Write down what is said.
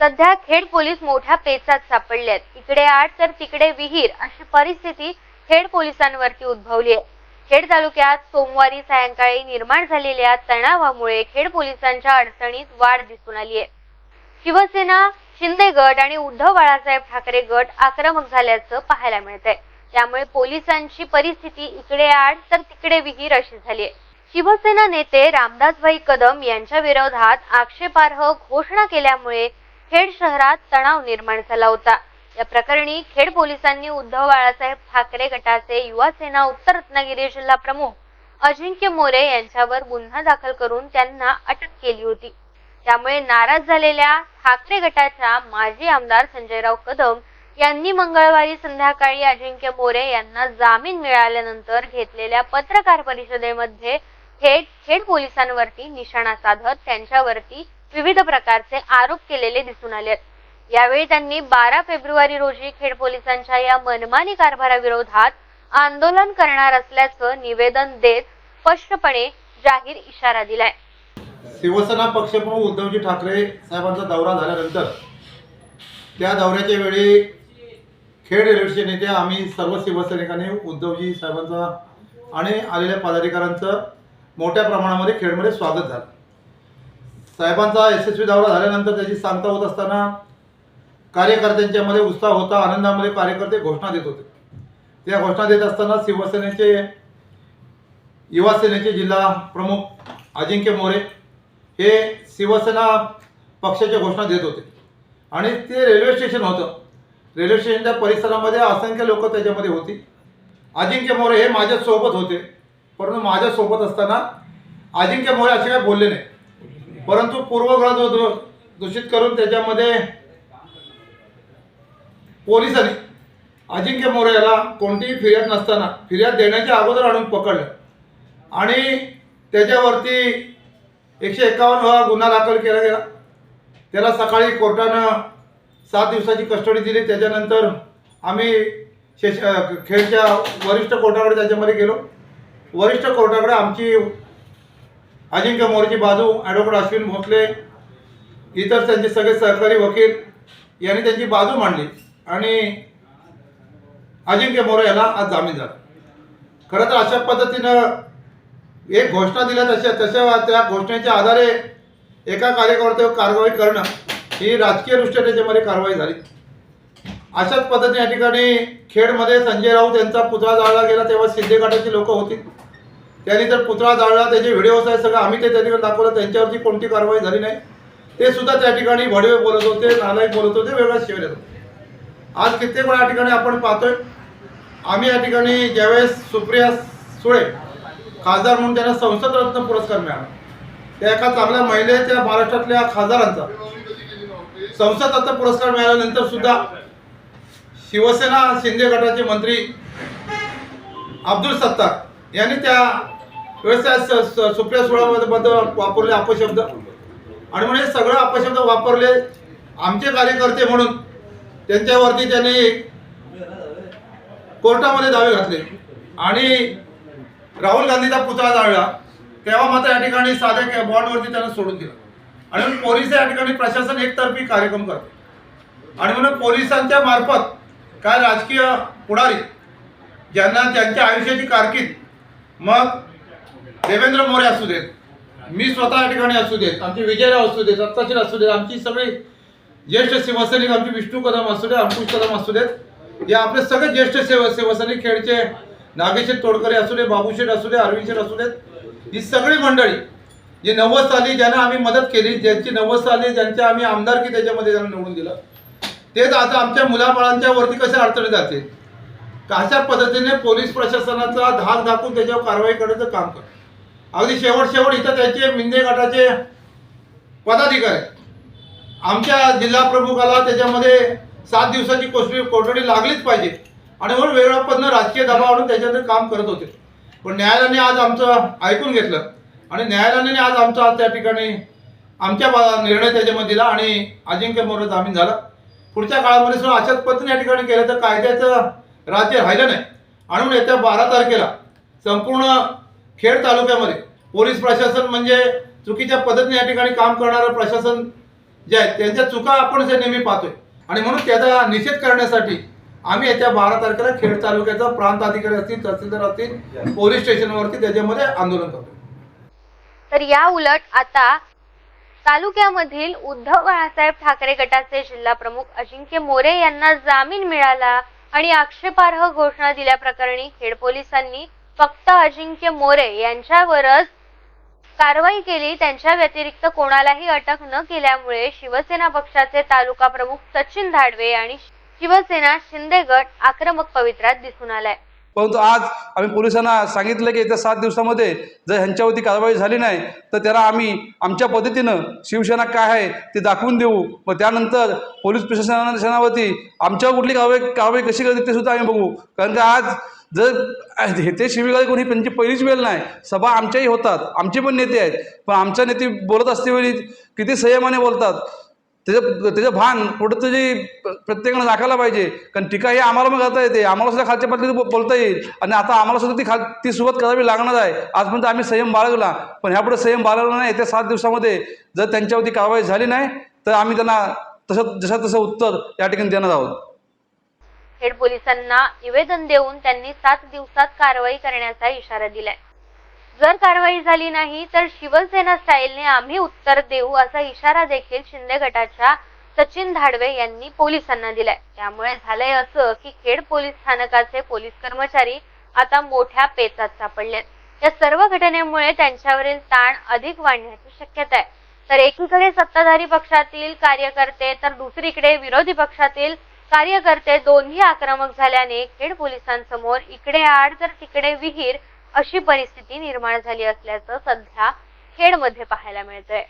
सध्या खेड पोलीस मोठ्या पेचात सापडलेत. इकडे आठ तर तिकडे विहीर अशी परिस्थिती खेड पोलिसांवरती उद्भवली आहे. खेड तालुक्यात सोमवारी सायंकाळी निर्माण झालेल्या तणावामुळे खेड पोलिसांच्या अडचणीत वाढ दिसून आली आहे. शिवसेना शिंदे गट आणि उद्धव बाळासाहेब ठाकरे गट आक्रमक झाल्याचं पाहायला मिळतंय. त्यामुळे पोलिसांची परिस्थिती इकडे आड तर तिकडे विहीर अशी झाली आहे. शिवसेना नेते रामदासभाई कदम यांच्या विरोधात आक्षेपार्ह घोषणा केल्यामुळे खेड शहरात तणाव निर्माण झाला होता. या प्रकरणी खेड पोलिसांनी उद्धव बाळासाहेब ठाकरे गटाचे युवा सेना उत्तर रत्नागिरी जिल्हा प्रमुख अजिंक्य मोरे यांच्यावर गुन्हा दाखल करून त्यांना अटक केली होती. त्यामुळे नाराज झालेल्या ठाकरे गटाच्या माजी आमदार संजयराव कदम यांनी मंगळवारी संध्याकाळी अजिंक्य मोरे यांना जामीन मिळाल्यानंतर घेतलेल्या पत्रकार परिषदेमध्ये थेट खेड पोलिसांवरती निशाणा साधत त्यांच्यावरती विविध प्रकारचे आरोप केलेले दिसून आले आहेत. यावेळी त्यांनी बारा फेब्रुवारी रोजी खेड पोलिसांच्या या मनमानी कारभाराविरोधात आंदोलन करणार असल्याचं निवेदन देत स्पष्टपणे जाहीर इशारा दिलाय. शिवसेना पक्षप्रमुख उद्धवजी ठाकरे साहेबांचा दौरा झाल्यानंतर त्या दौऱ्याच्या वेळी खेड रेल्वेचे नेते आम्ही सर्व शिवसैनिकांनी उद्धवजी साहेबांचा आणि आलेल्या पदाधिकाऱ्यांचं मोठ्या प्रमाणामध्ये खेडमध्ये स्वागत झालं. साहेबांचा यशस्वी दौरा झाल्यानंतर त्याची सांगता होत असताना कार्यकर्त्यांच्यामध्ये उत्साह होता आनंदामध्ये कार्यकर्ते घोषणा देत होते. त्या घोषणा देत असताना शिवसेनेचे युवा सेनेचे जिल्हा प्रमुख अजिंक्य मोरे हे शिवसेना पक्षाच्या घोषणा देत होते. आणि ते रेल्वे स्टेशन होतं. रेल्वे स्टेशनच्या परिसरामध्ये असंख्य लोक त्याच्यामध्ये होती. अजिंक्य मोरे हे माझ्यासोबत होते. परंतु माझ्यासोबत असताना अजिंक्य मोरे असे काय बोलले नाही. परंतु पूर्वग्रह दू- दूषित करून त्याच्यामध्ये पोलिसांनी अजिंक्य मोरे याला कोणतीही फिर्याद नसताना फिर्याद देण्याच्या अगोदर आणून पकडलं. आणि त्याच्यावरती एकशे एकावन्न हा गुन्हा दाखल केला गेला. त्याला सकाळी कोर्टानं सात दिवसाची कस्टडी दिली. त्याच्यानंतर आम्ही शेष खेळच्या वरिष्ठ कोर्टाकडे त्याच्यामध्ये गेलो. वरिष्ठ कोर्टाकडे आमची अजिंक्य मोरेची बाजू ॲडव्होकेट अश्विन भोसले इतर त्यांचे सगळे सहकारी वकील यांनी त्यांची बाजू मांडली आणि अजिंक्य मोरे याला आज जामीन झाला खरं तर अशा पद्धतीनं एक घोषणा दिल्या तशा तशा त्या घोषणेच्या आधारे एका कार्यकर्त्यावर कारवाई करणं ही राजकीय दृष्ट्या त्याच्यामध्ये कारवाई झाली. अशाच पद्धतीने या ठिकाणी खेडमध्ये संजय राऊत यांचा पुतळा जाळला गेला तेव्हा सिद्धेघाटाची लोक होती. त्यांनी तर पुतळा जाळला त्याचे व्हिडिओज आहे सगळं आम्ही ते त्या ठिकाणी दाखवलं त्यांच्यावरती कोणती कारवाई झाली नाही. ते सुद्धा त्या ठिकाणी भडवे बोलत होते नालायक बोलत होते वेगळा शिवेल येत होते. आज कित्येक वेळा या ठिकाणी आपण पाहतोय आम्ही या ठिकाणी ज्यावेळेस सुप्रिया सुळे खासदार म्हणून त्यांना संसद रत्न पुरस्कार मिळाला. त्या एका चांगल्या महिलेच्या महाराष्ट्रातल्या खासदारांचा संसद रत्न पुरस्कार मिळाल्यानंतर सुद्धा शिवसेना शिंदे गटाचे मंत्री अब्दुल सत्तार यांनी त्या व्यवस्थित स- सुप्रिया सुळाबद्दल वापरले अपशब्द. आणि म्हणजे सगळं अपशब्द वापरले आमचे कार्यकर्ते म्हणून त्यांच्यावरती त्यांनी कोर्टामध्ये दावे घातले. आणि राहुल गांधीचा पुतळा जाळला. तेव्हा मात्र या ठिकाणी साध्या बॉन्डवरती त्यांना सोडून दिलं. आणि म्हणून पोलीस या ठिकाणी प्रशासन एकतर्फी कार्यक्रम करते. आणि म्हणून पोलिसांच्या मार्फत काय राजकीय पुढारी ज्यांना त्यांच्या आयुष्याची कारकीर्द मग देवेंद्र मोरे असू देत मी स्वतः या ठिकाणी असू देत आमचे विजयराव असू देत सत्ताशील असू देत आमची सगळी ज्येष्ठ शिवसैनिक आमचे विष्णू कदम असू देत अंकुश कदम असू देत या आपले सगळे ज्येष्ठ शिव शिवसैनिक खेळचे नागेशेठ तोडकरे असू दे बाबूशेठ असू दे अरविंद शेठ असू देत ही सगळी मंडळी जी नव्वद साली ज्यांना आम्ही मदत केली ज्यांची नव्वद साली ज्यांच्या आम्ही आमदारकी त्याच्यामध्ये त्यांना निवडून दिलं तेच आता आमच्या मुलाबाळांच्या वरती कसे अडचणी जाते अशा पद्धतीने पोलीस प्रशासनाचा धाक दाखवून त्याच्यावर कारवाई करण्याचं काम करतो अगदी शेवट शेवट इथं त्याचे मिंदे गटाचे पदाधिकारी. आमच्या जिल्हा प्रमुखाला त्याच्यामध्ये सात दिवसाची कोसळी कोठडी लागलीच पाहिजे. आणि म्हणून वेगळ्या राजकीय दबाव आणून त्याच्यातून काम करत होते. पण न्यायालयाने आज आमचं ऐकून घेतलं. आणि न्यायालयाने आज आमचा त्या ठिकाणी आमच्या बा- निर्णय त्याच्यामध्ये दिला आणि अजिंक्य मोरे जामीन झाला. पुढच्या काळामध्ये सुद्धा अशाच पद्धतीने या ठिकाणी केलं तर कायद्याचं राज्य राहिलं नाही. आणि म्हणून येत्या बारा तारखेला संपूर्ण खेड तालुक्यामध्ये. पोलीस प्रशासन म्हणजे चुकीच्या पद्धतीने या ठिकाणी काम करणारं प्रशासन जे आहे त्यांच्या चुका आपण जे नेहमी पाहतोय. आणि म्हणून त्याचा निषेध करण्यासाठी आम्ही येत्या बारा तारखेला खेड तालुक्याचा प्रांत अधिकारी असतील तहसीलदार असतील पोलीस स्टेशनवरती त्याच्यामध्ये आंदोलन करतो तर या उलट आता तालुक्यामधील उद्धव बाळासाहेब ठाकरे गटाचे जिल्हा प्रमुख अजिंक्य मोरे यांना जामीन मिळाला आणि आक्षेपार्ह घोषणा दिल्याप्रकरणी खेड पोलिसांनी फक्त अजिंक्य मोरे यांच्यावरच कारवाई केली. त्यांच्या व्यतिरिक्त कोणालाही अटक न केल्यामुळे शिवसेना पक्षाचे तालुका प्रमुख सचिन धाडवे आणि शिवसेना शिंदे गट आक्रमक पवित्रात दिसून आलाय. परंतु आज आम्ही पोलिसांना सांगितलं की येत्या सात दिवसामध्ये जर ह्यांच्यावरती कारवाई झाली नाही तर त्याला आम्ही आमच्या पद्धतीनं शिवसेना काय आहे ते दाखवून देऊ. मग त्यानंतर पोलीस प्रशासनावरती आमच्यावर कुठली कारवाई कारवाई कशी करते ते सुद्धा आम्ही बघू. कारण का आज जर हे ते शिवीगाळी कोणी त्यांची पहिलीच वेळ नाही. सभा आमच्याही होतात. आमचे पण नेते आहेत. पण आमच्या नेते बोलत असतेवेळी किती संयमाने बोलतात. त्याचं त्याचं भान कुठं तरी प्रत्येकानं दाखवायला पाहिजे. कारण टीका ही आम्हाला मग करता येते. आम्हाला सुद्धा खालच्या पातळीत बोलता येईल. आणि आता आम्हाला सुद्धा ती खाल ती सुरुवात करावी लागणार आहे. आजपर्यंत आम्ही संयम बाळगला. पण ह्यापुढे संयम बाळगला नाही. येत्या सात दिवसामध्ये जर त्यांच्यावरती कारवाई झाली नाही तर आम्ही त्यांना तसं जसं तसं उत्तर या ठिकाणी देणार आहोत. खेड पोलिसांना निवेदन देऊन त्यांनी सात दिवसात कारवाई करण्याचा इशारा दिलाय. जर कारवाई झाली नाही तर शिवसेना स्टाईलने आम्ही उत्तर देऊ असा इशारा देखील शिंदे गटाच्या सचिन धाडवे यांनी पोलिसांना दिलाय. त्यामुळे झालंय असं की खेड पोलीस स्थानकाचे पोलीस कर्मचारी आता मोठ्या पेचात सापडलेत. या सर्व घटनेमुळे त्यांच्यावरील ताण अधिक वाढण्याची शक्यता आहे. तर एकीकडे सत्ताधारी पक्षातील कार्यकर्ते तर दुसरीकडे विरोधी पक्षातील कार्यकर्ते दोन्ही आक्रमक झाल्याने खेड पोलिसांसमोर इकडे आड तर तिकडे विहीर अशी परिस्थिती निर्माण झाली असल्याचं सध्या खेडमध्ये पाहायला मिळतंय.